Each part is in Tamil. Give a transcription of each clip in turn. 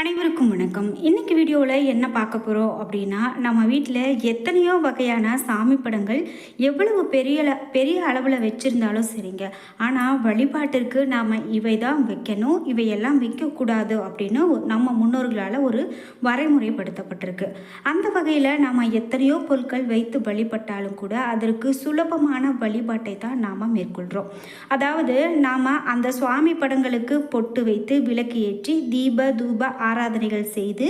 அனைவருக்கும் வணக்கம். இன்னைக்கு வீடியோவில் என்ன பார்க்க போகிறோம் அப்படின்னா நம்ம வீட்டில் எத்தனையோ வகையான சாமி படங்கள் எவ்வளவு பெரிய பெரிய அளவில் வச்சுருந்தாலும் சரிங்க. ஆனால் வழிபாட்டிற்கு நாம் இவை தான் வைக்கணும். இவையெல்லாம் வைக்கக்கூடாது அப்படின்னு நம்ம முன்னோர்களால் ஒரு வரைமுறைப்படுத்தப்பட்டிருக்கு. அந்த வகையில் நாம் எத்தனையோ பொருட்கள் வைத்து வழிபட்டாலும் கூட அதற்கு சுலபமான வழிபாட்டை தான் நாம் மேற்கொள்கிறோம் அதாவது நாம் அந்த சுவாமி படங்களுக்கு பொட்டு வைத்து விளக்கு ஏற்றி தீப தூப ஆராதனைகள் செய்து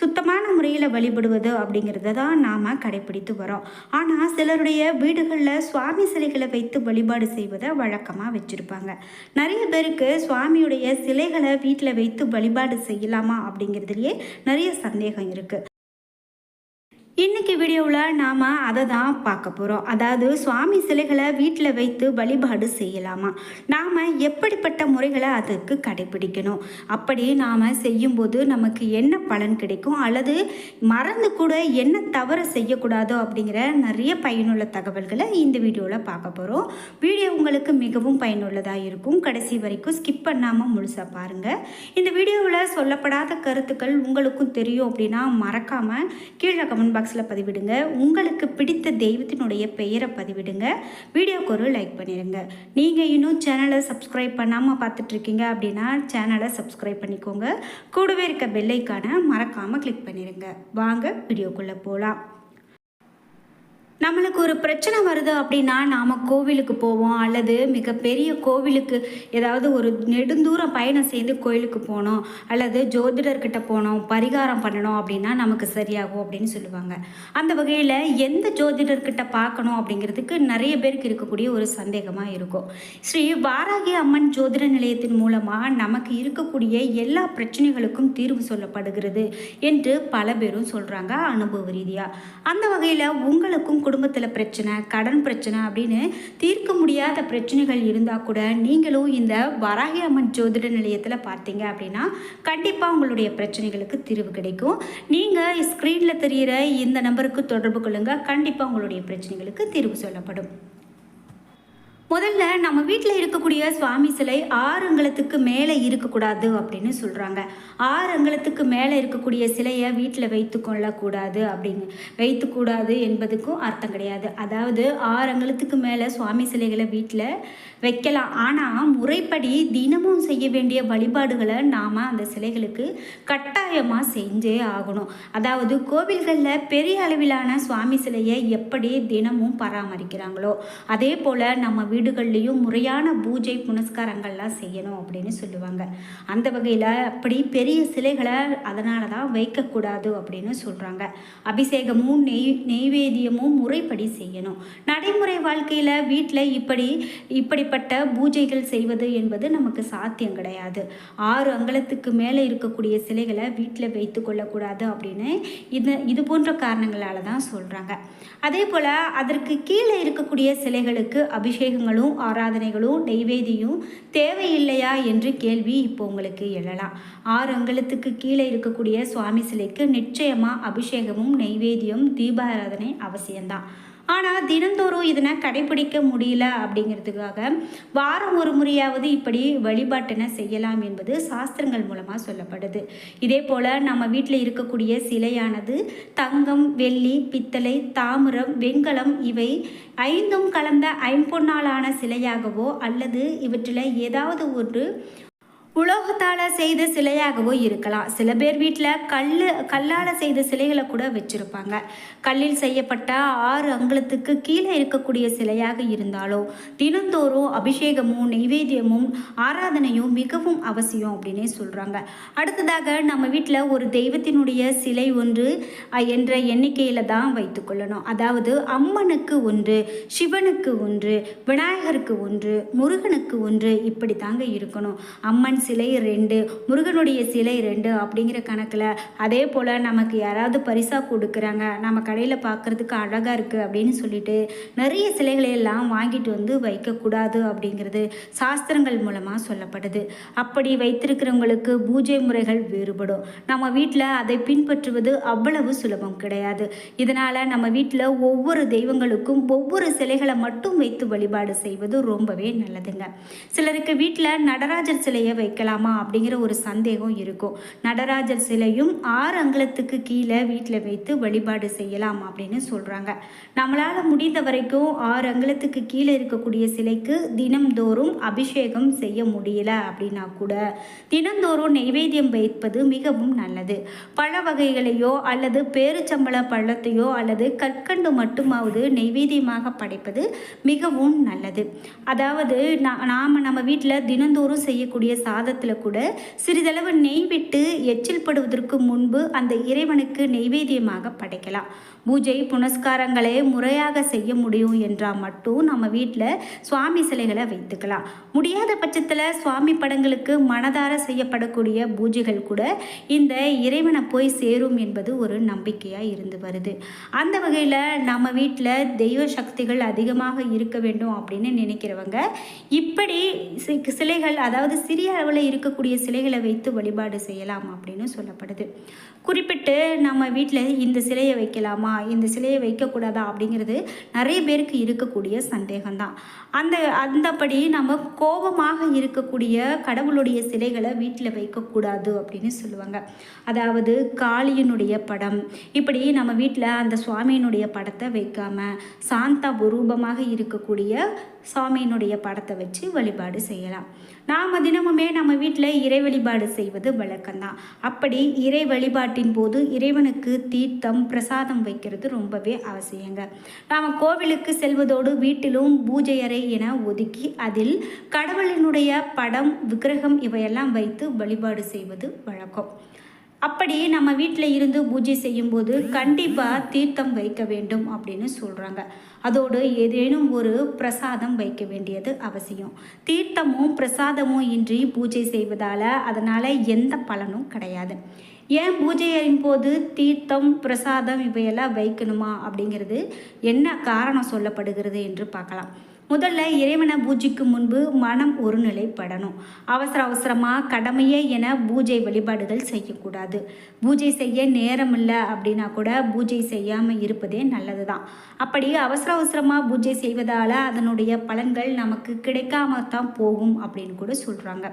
சுத்தமான முறையில் வழிபடுவது அப்படிங்கிறத தான் நாம் கடைப்பிடித்து வரோம் ஆனால் சிலருடைய வீடுகளில் சுவாமி சிலைகளை வைத்து வழிபாடு செய்வதை வழக்கமாக வச்சுருப்பாங்க. நிறைய பேருக்கு சுவாமியுடைய சிலைகளை வீட்டில் வைத்து வழிபாடு செய்யலாமா அப்படிங்கிறதுலையே நிறைய சந்தேகம் இருக்குது இன்னைக்கு வீடியோவில் நாம் அதை தான் பார்க்க போகிறோம் அதாவது சுவாமி சிலைகளை வீட்டில் வைத்து வழிபாடு செய்யலாமா? நாம் எப்படிப்பட்ட முறைகளை அதற்கு கடைபிடிக்கணும்? அப்படி நாம் செய்யும்போது நமக்கு என்ன பலன் கிடைக்கும்? அல்லது மறந்து கூட என்ன தவறு செய்யக்கூடாதோ அப்படிங்கிற நிறைய பயனுள்ள தகவல்களை இந்த வீடியோவில் பார்க்க போகிறோம் வீடியோ உங்களுக்கு மிகவும் பயனுள்ளதாக இருக்கும். கடைசி வரைக்கும் ஸ்கிப் பண்ணாமல் முழுசாக பாருங்கள் இந்த வீடியோவில் சொல்லப்படாத கருத்துக்கள் உங்களுக்கும் தெரியும் அப்படின்னா மறக்காமல் கீழே கமெண்ட் பாக்ஸில் பதிவிடுங்க. உங்களுக்கு பிடித்த தெய்வத்தினுடைய பெயரை பதிவிடுங்க. வீடியோக்கு ஒரு லைக் பண்ணிடுங்க நீங்கள் இன்னும் சேனலை சப்ஸ்கிரைப் பண்ணாமல் பார்த்துட்ருக்கீங்க அப்படின்னா சேனலை சப்ஸ்கிரைப் பண்ணிக்கோங்க. கூடவே இருக்க பெல்லைக்கான மறக்காமல் கிளிக் பண்ணிடுங்க வாங்க வீடியோக்குள்ளே போகலாம் நம்மளுக்கு ஒரு பிரச்சனை வருது அப்படின்னா நாம் கோவிலுக்கு போவோம் அல்லது மிகப்பெரிய கோவிலுக்கு ஏதாவது ஒரு நெடுந்தூரம் பயணம் செய்து கோயிலுக்கு போனோம் அல்லது ஜோதிடர்கிட்ட போனோம் பரிகாரம் பண்ணணும் அப்படின்னா நமக்கு சரியாகும் அப்படின்னு சொல்லுவாங்க. அந்த வகையில் எந்த ஜோதிடர்கிட்ட பார்க்கணும் அப்படிங்கிறதுக்கு நிறைய பேருக்கு இருக்கக்கூடிய ஒரு சந்தேகமாக இருக்கும். ஸ்ரீ வாராகி அம்மன் ஜோதிட நிலையத்தின் மூலமாக நமக்கு இருக்கக்கூடிய எல்லா பிரச்சனைகளுக்கும் தீர்வு சொல்லப்படுகிறது என்று பல பேரும் சொல்கிறாங்க அனுபவ ரீதியாக அந்த வகையில் உங்களுக்கும் குடும்பத்தில் பிரச்சனை கடன் பிரச்சனை அப்படின்னு தீர்க்க முடியாத பிரச்சனைகள் இருந்தால் கூட நீங்களும் இந்த வராகி அம்மன் ஜோதிட நிலையத்தில் பார்த்தீங்க அப்படின்னா கண்டிப்பாக உங்களுடைய பிரச்சனைகளுக்கு தீர்வு கிடைக்கும். நீங்கள் ஸ்க்ரீனில் தெரிகிற இந்த நம்பருக்கு தொடர்பு கொள்ளுங்கள் கண்டிப்பாக உங்களுடைய பிரச்சனைகளுக்கு தீர்வு சொல்லப்படும். முதல்ல நம்ம வீட்டில் இருக்கக்கூடிய சுவாமி சிலை ஆறு அங்கலத்துக்கு மேலே இருக்கக்கூடாது அப்படின்னு சொல்கிறாங்க ஆறு அங்கலத்துக்கு மேலே இருக்கக்கூடிய சிலையை வீட்டில் வைத்து கொள்ளக்கூடாது அப்படிங்க வைத்துக்கூடாது என்பதுக்கும் அர்த்தம் கிடையாது. அதாவது ஆறு அங்கலத்துக்கு மேலே சுவாமி சிலைகளை வீட்டில் வைக்கலாம். ஆனால் முறைப்படி தினமும் செய்ய வேண்டிய வழிபாடுகளை நாம் அந்த சிலைகளுக்கு கட்டாயமாக செஞ்சே ஆகணும். அதாவது கோவில்களில் பெரிய அளவிலான சுவாமி சிலையை எப்படி தினமும் பராமரிக்கிறாங்களோ அதே போல் நம்ம வீடுகள்லேயும் முறையான பூஜை புனஸ்காரங்கள்லாம் செய்யணும் அப்படின்னு சொல்லுவாங்க. அந்த வகையில் அப்படி பெரிய சிலைகளை அதனால தான் வைக்கக்கூடாது அப்படின்னு சொல்கிறாங்க அபிஷேகமும் நெய் நெய்வேத்தியமும் முறைப்படி செய்யணும். நடைமுறை வாழ்க்கையில் வீட்டில் இப்படி இப்படிப்பட்ட பூஜைகள் செய்வது என்பது நமக்கு சாத்தியம் கிடையாது. ஆறு அங்கலத்துக்கு மேலே இருக்கக்கூடிய சிலைகளை வீட்டில் வைத்து கொள்ளக்கூடாது அப்படின்னு இது இது போன்ற காரணங்களால் தான் சொல்கிறாங்க அதே போல் அதற்கு கீழே இருக்கக்கூடிய சிலைகளுக்கு அபிஷேகம் அபிஷேகங்களும் ஆராதனைகளும் நெய்வேதியும் தேவையில்லையா என்று கேள்வி இப்போ உங்களுக்கு எழலாம். ஆறு அங்கலத்துக்கு கீழே இருக்கக்கூடிய சுவாமி சிலைக்கு நிச்சயமாக அபிஷேகமும் நெய்வேதியும் தீபாராதனை அவசியம்தான். ஆனால் தினந்தோறும் இதனை கடைபிடிக்க முடியல அப்படிங்கிறதுக்காக வாரம் ஒரு முறையாவது இப்படி வழிபாட்டினை செய்யலாம் என்பது சாஸ்திரங்கள் மூலமாக சொல்லப்படுது. இதே போல் நம்ம வீட்டில் இருக்கக்கூடிய சிலையானது தங்கம் வெள்ளி பித்தளை தாமிரம் வெண்கலம் இவை ஐந்தும் கலந்த ஐம்பொன்னாலான சிலையாகவோ அல்லது இவற்றில் ஏதாவது ஒன்று உலோகத்தால் செய்த சிலையாகவோ இருக்கலாம். சில பேர் வீட்டில் கல் கல்லால் செய்த சிலைகளை கூட வச்சுருப்பாங்க. கல்லில் செய்யப்பட்ட ஆறு அங்குலத்துக்கு கீழே இருக்கக்கூடிய சிலையாக இருந்தாலோ தினந்தோறும் அபிஷேகமும் நெய்வேத்தியமும் ஆராதனையும் மிகவும் அவசியம் அப்படின்னே சொல்கிறாங்க அடுத்ததாக நம்ம வீட்டில் ஒரு தெய்வத்தினுடைய சிலை ஒன்று என்ற எண்ணிக்கையில் தான் வைத்துக்கொள்ளணும் அதாவது அம்மனுக்கு ஒன்று சிவனுக்கு ஒன்று விநாயகருக்கு ஒன்று முருகனுக்கு ஒன்று இப்படி தாங்க இருக்கணும். அம்மன் சிலை ரெண்டு முருகனுடைய சிலை ரெண்டு அப்படிங்கிற கணக்கில் அதே போல் நமக்கு யாராவது பரிசாக கொடுக்குறாங்க நம்ம கடையில் பார்க்குறதுக்கு அழகாக இருக்குது அப்படின்னு சொல்லிட்டு நிறைய சிலைகளை எல்லாம் வாங்கிட்டு வந்து வைக்கக்கூடாது அப்படிங்கிறது சாஸ்திரங்கள் மூலமாக சொல்லப்படுது. அப்படி வைத்திருக்கிறவங்களுக்கு பூஜை முறைகள் வேறுபடும். நம்ம வீட்டில் அதை பின்பற்றுவது அவ்வளவு சுலபம் கிடையாது. இதனால் நம்ம வீட்டில் ஒவ்வொரு தெய்வங்களுக்கும் ஒவ்வொரு சிலைகளை மட்டும் வைத்து வழிபாடு செய்வது ரொம்பவே நல்லதுங்க. சிலருக்கு வீட்டில் நடராஜர் சிலையை வைக்க வைக்கலாமா அப்படிங்கிற ஒரு சந்தேகம் இருக்கும். நடராஜர் சிலையும் ஆறு அங்குலத்துக்கு கீழே வீட்டில் வைத்து வழிபாடு செய்யலாம் அப்படின்னு சொல்கிறாங்க நம்மளால் முடிந்த வரைக்கும் ஆறு அங்குலத்துக்கு கீழே இருக்கக்கூடிய சிலைக்கு தினம்தோறும் அபிஷேகம் செய்ய முடியல அப்படின்னா கூட தினந்தோறும் நெய்வேத்தியம் வைப்பது மிகவும் நல்லது. பழ வகைகளையோ அல்லது பேருச்சம்பள பழத்தையோ அல்லது கற்கண்டு மட்டுமாவது நெய்வேத்தியமாக படைப்பது மிகவும் நல்லது. அதாவது நாம் நம்ம வீட்டில் தினந்தோறும் செய்யக்கூடிய பாதத்தில் கூட சிறிதளவு நெய் விட்டு எச்சில் படுவதற்கு முன்பு அந்த இறைவனுக்கு நெய்வேத்தியமாக படைக்கலாம். பூஜை புனஸ்காரங்களை முறையாக செய்ய முடியும் என்றால் மட்டும் நம்ம வீட்டில் சுவாமி சிலைகளை வைத்துக்கலாம். முடியாத பட்சத்தில் சுவாமி படங்களுக்கு மனதார செய்யப்படக்கூடிய பூஜைகள் கூட இந்த இறைவனை போய் சேரும் என்பது ஒரு நம்பிக்கையாக இருந்து வருது. அந்த வகையில் நம்ம வீட்டில் தெய்வ சக்திகள் அதிகமாக இருக்க வேண்டும் அப்படின்னு நினைக்கிறவங்க இப்படி சிலைகள் அதாவது சிறிய அளவில் இருக்கக்கூடிய சிலைகளை வைத்து வழிபாடு செய்யலாம் அப்படின்னு சொல்லப்படுது. குறிப்பிட்டு நம்ம வீட்டில் இந்த சிலையை வைக்கலாமா? இந்த சிலையை வைக்கக்கூடாதா? அப்படிங்கிறது நிறைய பேருக்கு இருக்கக்கூடிய சந்தேகம்தான். அந்த அந்தபடி நம்ம கோபமாக இருக்கக்கூடிய கடவுளுடைய சிலைகளை வீட்டில் வைக்கக்கூடாது அப்படின்னு சொல்லுவாங்க. அதாவது காளியினுடைய படம். இப்படி நம்ம வீட்டில் அந்த சுவாமியினுடைய படத்தை வைக்காம சாந்தா ரூபமாக இருக்கக்கூடிய சுவாமியினுடைய படத்தை வச்சு வழிபாடு செய்யலாம். நாம் தினமுமே நம்ம வீட்டில் இறை வழிபாடு செய்வது வழக்கம்தான். அப்படி இறை வழிபாட்டின் போது இறைவனுக்கு தீர்த்தம் பிரசாதம் வைக்கிறது ரொம்பவே அவசியங்க. நாம் கோவிலுக்கு செல்வதோடு வீட்டிலும் பூஜை அறை என ஒதுக்கி அதில் கடவுளினுடைய படம் விக்கிரகம் இவையெல்லாம் வைத்து வழிபாடு செய்வது வழக்கம். அப்படி நம்ம வீட்டில் இருந்து பூஜை செய்யும்போது கண்டிப்பாக தீர்த்தம் வைக்க வேண்டும் அப்படின்னு சொல்கிறாங்க அதோடு ஏதேனும் ஒரு பிரசாதம் வைக்க வேண்டியது அவசியம். தீர்த்தமும் பிரசாதமும் இன்றி பூஜை செய்வதால் அதனால் எந்த பலனும் கிடையாது. ஏன் பூஜையின் போது தீர்த்தம் பிரசாதம் இவையெல்லாம் வைக்கணுமா அப்படிங்கிறது என்ன காரணம் சொல்லப்படுகிறது என்று பார்க்கலாம். முதல்ல இறைவனை பூஜைக்கு முன்பு மனம் ஒருநிலைப்படணும். அவசர அவசரமாக கடமையே என பூஜை வழிபாடுகள் செய்யக்கூடாது. பூஜை செய்ய நேரம் இல்லை அப்படின்னா கூட பூஜை செய்யாமல் இருப்பதே நல்லது தான் அப்படி அவசர அவசரமாக பூஜை செய்வதால் அதனுடைய பலன்கள் நமக்கு கிடைக்காம தான் போகும் அப்படின்னு கூட சொல்கிறாங்க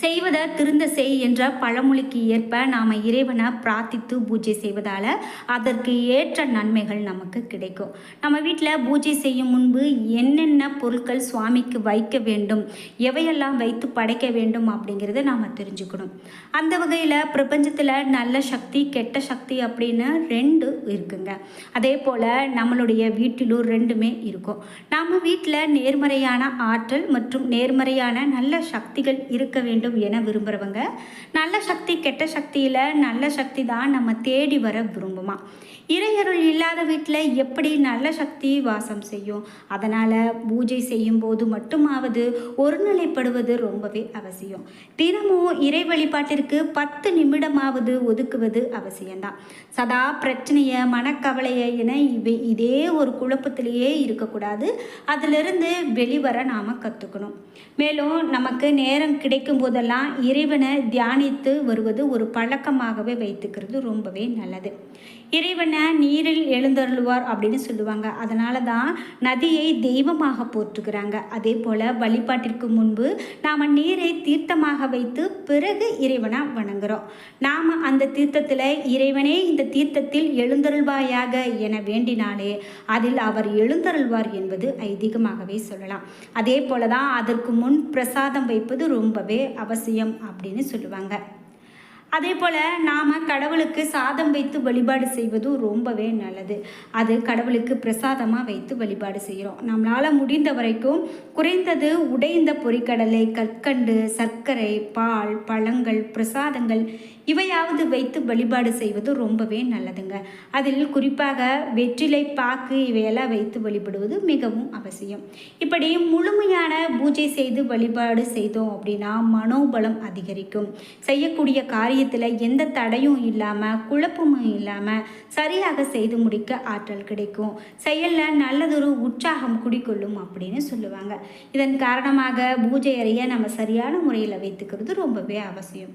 செய்வதை திருந்த செய் என்ற பழமொழிக்கு ஏற்ப நாம் இறைவனை பிரார்த்தித்து பூஜை செய்வதால் அதற்கு ஏற்ற நன்மைகள் நமக்கு கிடைக்கும். நம்ம வீட்டில் பூஜை செய்யும் முன்பு என்னென்ன பொருட்கள் சுவாமிக்கு வைக்க வேண்டும் எவையெல்லாம் வைத்து படைக்க வேண்டும் அப்படிங்கிறத நாம் தெரிஞ்சுக்கணும். அந்த வகையில் பிரபஞ்சத்தில் நல்ல சக்தி கெட்ட சக்தி அப்படின்னு ரெண்டு இருக்குங்க. அதே போல் நம்மளுடைய வீட்டிலும் ரெண்டுமே இருக்கும். நம்ம வீட்டில் நேர்மறையான ஆற்றல் மற்றும் நேர்மறையான நல்ல சக்திகள் இருக்க வேண்டும் என விரும்புகிறவங்க நல்ல சக்தி கெட்ட சக்தியில் நல்ல சக்தி தான் நம்ம தேடி வர விரும்புமா? இறையருள் இல்லாத வீட்டில் எப்படி நல்ல சக்தி வாசம் செய்யும்? அதனால் பூஜை செய்யும் போது மட்டுமாவது ஒருநிலைப்படுவது ரொம்பவே அவசியம். தினமும் இறை வழிபாட்டிற்கு பத்து நிமிடமாவது ஒதுக்குவது அவசியம்தான். சதா பிரச்சனையை மனக்கவலையை என இவை இதே ஒரு குழப்பத்திலேயே இருக்கக்கூடாது. அதிலிருந்து வெளிவர நாம் கற்றுக்கணும் மேலும் நமக்கு நேரம் கிடைக்கும் போதெல்லாம் இறைவனை தியானித்து வருவது ஒரு பழக்கமாகவே வைத்துக்கிறது ரொம்பவே நல்லது. இறைவனை நீரில் எழுந்தருள்வார் அப்படின்னு சொல்லுவாங்க. அதனால தான் நதியை தெய்வமாக போற்றுகிறாங்க. அதே போல் வழிபாட்டிற்கு முன்பு நாம் நீரை தீர்த்தமாக வைத்து பிறகு இறைவனை வணங்குகிறோம் நாம் அந்த தீர்த்தத்தில் இறைவனே இந்த தீர்த்தத்தில் எழுந்தருள்வாயாக என வேண்டினாலே அதில் அவர் எழுந்தருள்வார் என்பது ஐதீகமாகவே சொல்லலாம். அதே போல தான் அதற்கு முன் பிரசாதம் வைப்பது ரொம்பவே அவசியம் அப்படின்னு சொல்லுவாங்க. அதே போல் நாம் கடவுளுக்கு சாதம் வைத்து வழிபாடு செய்வதும் ரொம்பவே நல்லது. அது கடவுளுக்கு பிரசாதமாக வைத்து வழிபாடு செய்கிறோம் நம்மளால் முடிந்த வரைக்கும் குறைந்தது உடைந்த பொரிக்கடலை கற்கண்டு சர்க்கரை பால் பழங்கள் பிரசாதங்கள் இவையாவது வைத்து வழிபாடு செய்வது ரொம்பவே நல்லதுங்க. அதில் குறிப்பாக வெற்றிலை பாக்கு இவையெல்லாம் வைத்து வழிபடுவது மிகவும் அவசியம். இப்படி முழுமையான பூஜை செய்து வழிபாடு செய்தோம் அப்படின்னா மனோபலம் அதிகரிக்கும். செய்யக்கூடிய காரியத்தில் எந்த தடையும் இல்லாமல் குழப்பமும் இல்லாமல் சரியாக செய்து முடிக்க ஆற்றல் கிடைக்கும். செயலில் நல்லதொரு உற்சாகம் குடிக்கொள்ளும் அப்படின்னு சொல்லுவாங்க. இதன் காரணமாக பூஜை அறையை நம்ம சரியான முறையில் வைத்துக்கிறது ரொம்பவே அவசியம்.